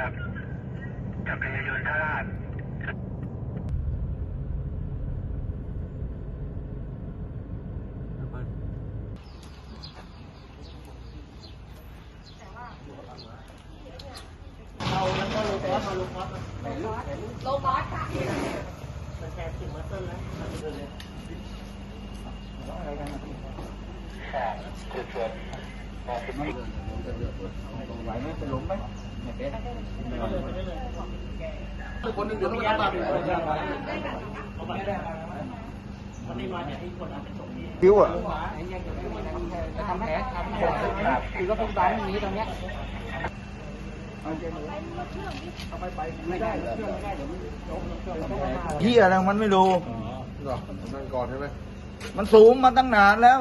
ชนท่าราชคนนึงเดี๋ยวต้องรับมาเป็นคนยากไปคิ้วอะจะทำแผลทำแผลคือก็ต้องดัน อย่างนี้ตรงเนี้ยไม่ได้เชื่อไม่ได้เดี๋ยวมันยกเชื่อไม่ได้เฮียอะไรของมันไม่รู้หรอนั่งก่อนใช่ไหมมันสูงมาตั้งนานแล้ว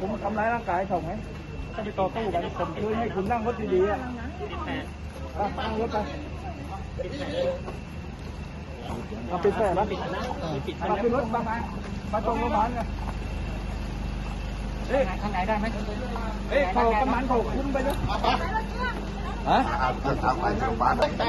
ผมทำร้ายร่างกายเขาไหมถ้าไปต่อสู้กันผมคืนให้คุณนั่งรถดีๆอะอะนั่งรถไปเอาปิดแผลมามาขึ้นรถมามามาตรงโรงพยาบาลไงเฮ้ยข้างในได้ไหมเฮ้ยเขากำนันเขาคุ้มไปเลยฮะทำไปโรงพยาบาลตา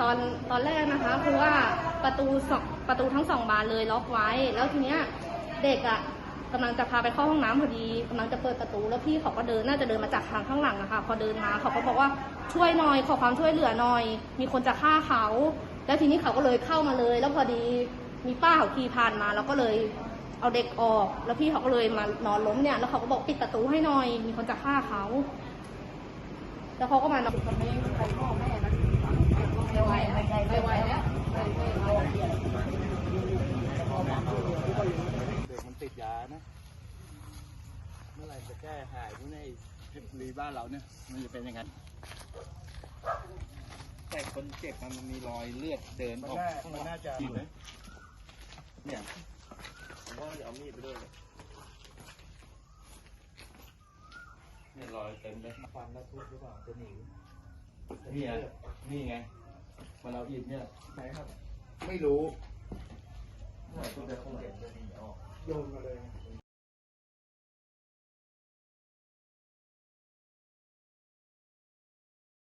ตอนตอนแรกนะคะคือว่าประตูสองประตูทั้งสองบานเลยล็อกไว้ แล้วทีเนี้ยเด็กอะ่ะกำลังจะพาไปเข้าห้องน้ำพอดีกำลังจะเปิดประตูแล้วพี่เขาก็เดินน่าจะเดินมาจากทางข้างหลังอะคะพอเดินมาเขาก็บอกว่าช่วยหน่อยขอความช่วยเหลือหน่อย มีคนจะฆ่าเขา แล้วทีนี้เขาก็เลยเข้ามาเลย แล้วพอดีมีป้าเขาขี่ผ่านมาเราก็เลยเอาเด็กออก แล้วพี่เขาก็เลยมานอนล้มเนี่ยแล้วเขาก็บอกปิดประตูให้หน่อย มีคนจะฆ่าเขา แล้วเขาก็มานอนกับแม่ใครพ่อแม่นะไม่ไหวไม่ไหวแล้วเด็กมันติดยานะ เมื่อไหร่จะแก้หายพวกนี้เพชรบุรีบ้านเราเนี่ยมันจะเป็นยังไงแต่คนเจ็บมันมีรอยเลือดเดินออกมันน่าจะเนี่ยผมว่าจะเอามีดไปด้วยเนี่ยร อยเต็มเลยฟันแล้วทุบหรือเปล่าจะหนีนี่ไงนี่ไงมันเอาอิฐเนี่ยไหนครับ ไม่รู้ โยนมาเลย